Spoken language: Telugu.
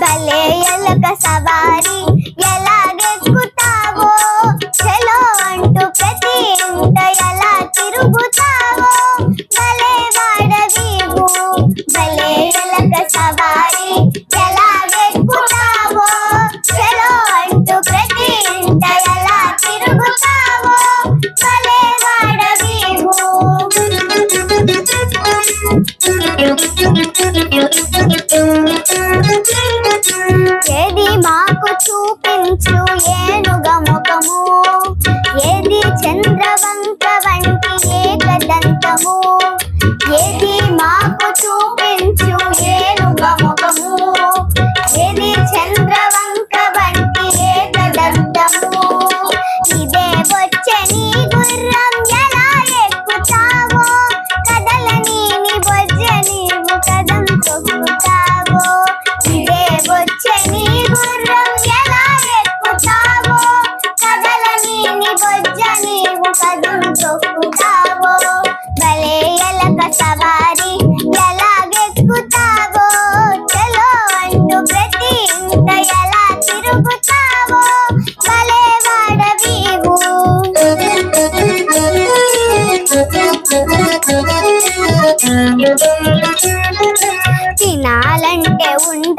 భలే ఎలక సవారి ఎలాగెక్కుతావో చెలో అంటూ ఎలా తిరుగుతావో? భలే భలే ఎలక సవారి ఎలాగెక్కుతావో చెలో అంటూ ప్రతి ఇంట ఏది మాకు చూపించు ఏనుగ ముఖము? ఏది చంద్రవంక వంటి ఏకదంతము? ఏది మా తినాలంటే ఉండి